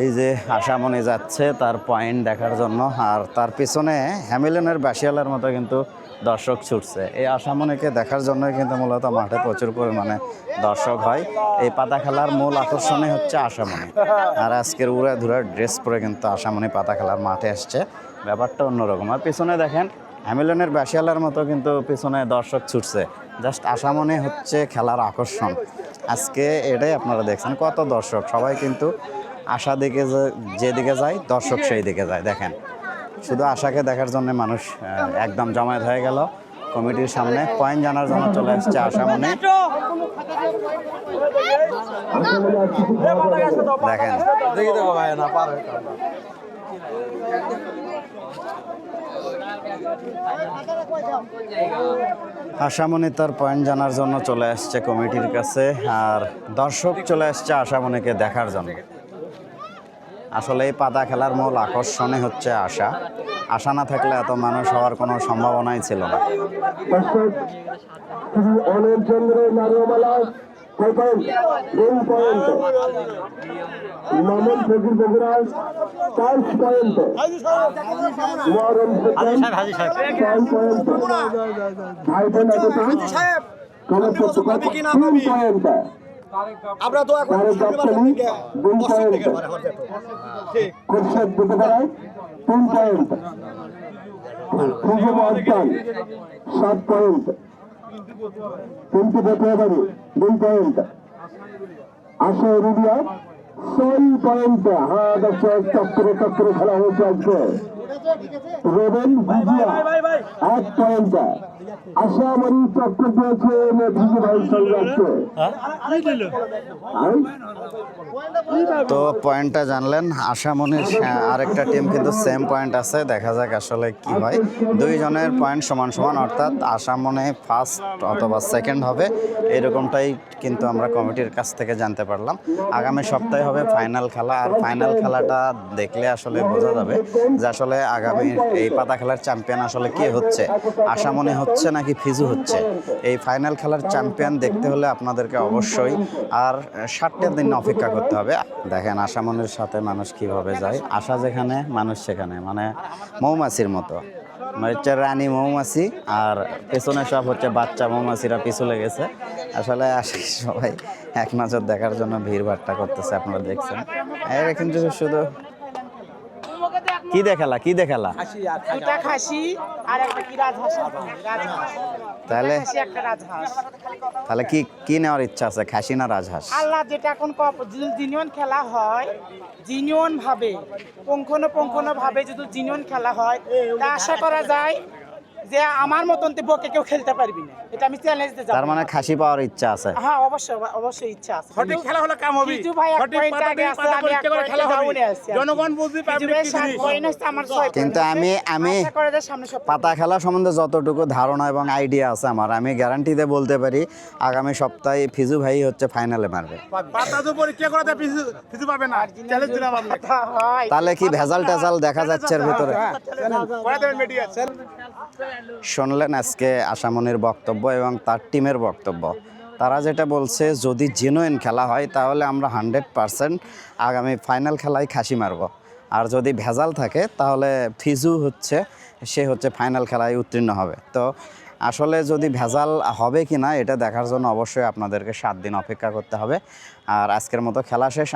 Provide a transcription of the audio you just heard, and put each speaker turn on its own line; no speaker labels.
এই যে আশামণি যাচ্ছে তার পয়েন্ট দেখার জন্য। আর তার পিছনে হ্যামিলনের বাসিয়ালার মতো কিন্তু দর্শক ছুটছে। এই আশামণিকে দেখার জন্য কিন্তু মূলত মাঠে প্রচুর পরিমাণে দর্শক হয়। এই পাতা খেলার মূল আকর্ষণই হচ্ছে আশামণি আর আজকের উড়া ধুরা ড্রেস পরে কিন্তু আশামণি পাতা খেলার মাঠে আসছে। ব্যাপারটা অন্যরকম। আর পিছনে দেখেন, হ্যামিলনের বাসিয়ালার মতো কিন্তু পিছনে দর্শক ছুটছে। জাস্ট আশামণি হচ্ছে খেলার আকর্ষণ। আজকে এটাই আপনারা দেখছেন। কত দর্শক, সবাই কিন্তু আশা দিকে যেদিকে যায়, দর্শক সেই দিকে যায়। দেখেন, শুধু আশাকে দেখার জন্য মানুষ একদম জমায়েত হয়ে গেল কমিটির সামনে। পয়েন্ট জানার জন্য চলে আসছে আশামণি দেখেন।
দেখি দেখো ভাই না পারে
আশামণি তার পয়েন্ট জানার জন্য চলে আসছে কমিটির কাছে, আর দর্শক চলে আসছে আশামণিকে দেখার জন্য। আসলে এই পাতা খেলার মূল আকর্ষণে হচ্ছে আশা আশা না থাকলে এত মানুষ হওয়ার কোনো সম্ভাবনাই ছিল না
পয়েন্ট
আমরা তো এখন
তিন পয়েন্ট। সাত পয়েন্ট। তিনটি বেতনাবাড়ি দুই পয়েন্ট। আশা রুবিয়া। ছয় পয়েন্ট। হ্যাঁ দর্শক চক্করে চক্করে খেলা হয়েছে আজকে। রোবেন এক পয়েন্ট ভিজি সঙ্গে
তো পয়েন্টটা জানলেন আশামনির আরেকটা টিম কিন্তু সেম পয়েন্ট আছে দেখা যাক আসলে কি হয়। দুইজনের পয়েন্ট সমান সমান অর্থাৎ আশামনে ফার্স্ট অথবা সেকেন্ড হবে। এরকমটাই কিন্তু আমরা কমিটির কাছ থেকে জানতে পারলাম। আগামী সপ্তাহে হবে ফাইনাল খেলা আর ফাইনাল খেলাটা দেখলে আসলে বোঝা যাবে যে আসলে আগামী এই পাতা খেলার চ্যাম্পিয়ন আসলে কে হচ্ছে? আশা মনে হচ্ছে নাকি ফিজু হচ্ছে? এই ফাইনাল খেলার চ্যাম্পিয়ন দেখতে হলে আপনাদেরকে অবশ্যই আর ষাটটা দিন অপেক্ষা করতে হবে। দেখেন আশামনির সাথে মানুষ কীভাবে যায়? আশা যেখানে, মানুষ সেখানে। মানে মৌমাছির মতো। মানে হচ্ছে রানী মৌমাছি আর পেছনে সব হচ্ছে বাচ্চা মৌমাছিরা পিছু লেগেছে আসলে আসে সবাই এক নজর দেখার জন্য ভিড় ভাট্টা করতেছে, আপনারা দেখছেন। এরা কিন্তু শুধু কি দেখালা কি দেখালা?
দুটা খাসি আর একটা কি রাজহাঁস
তাহলে
খাসি একটা রাজহাঁস।
তাহলে কি কি নেওয়ার ইচ্ছা আছে খাসি না রাজহাঁস?
আল্লাহ যেটা এখন জিনিয়ন খেলা হয় জিনিয়ন ভাবে পুঙ্খানো পুঙ্খানো ভাবে যদি জিনিয়ন খেলা হয় তা আশা করা যায় যে আমার মতন তো বকে কেউ খেলতে পারবি না। এটা আমি চ্যালেঞ্জ দিয়ে
তার মানে খাসি পাওয়ার ইচ্ছা আছে।
হ্যাঁ অবশ্যই অবশ্যই ইচ্ছা আছে।
সঠিক খেলা হলে কাম হবে।
বিজু ভাই এক
সঠিক
point
পাতা
আগে আছে, আমি এক
পরীক্ষা খেলা হবে। জনগণ বুঝবে কি জিনিস
আমার ছয়
কিন্তু আমি আমি পাতা খেলা সম্বন্ধে যতটুকু ধারণা এবং আইডিয়া আছে আমার আমি গ্যারান্টিতে বলতে পারি আগামী সপ্তাহে ফিজু ভাই হচ্ছে ফাইনালে মারবে।
পাতা তো পরীক্ষা করে দেয় পিছু পিছু পাবে না। চ্যালেঞ্জ দিলাম আপনাকে।
তাহলে কি ভেজাল টেজাল দেখা যাচ্ছে এর ভিতরে?
করে দেবেন মিডিয়া
শুনলেন আজকে আশামনির বক্তব্য এবং তার টিমের বক্তব্য। তারা যেটা বলছে, যদি জেনুইন খেলা হয়, তাহলে আমরা হান্ড্রেড পারসেন্ট আগামী ফাইনাল খেলায় খাসি মারব। আর যদি ভেজাল থাকে, তাহলে ফিজু হচ্ছে, সে হচ্ছে ফাইনাল খেলায় উত্তীর্ণ হবে। তো আসলে যদি ভেজাল হবে কি না এটা দেখার জন্য অবশ্যই আপনাদেরকে সাত দিন অপেক্ষা করতে হবে। আর আজকের মতো খেলা শেষ।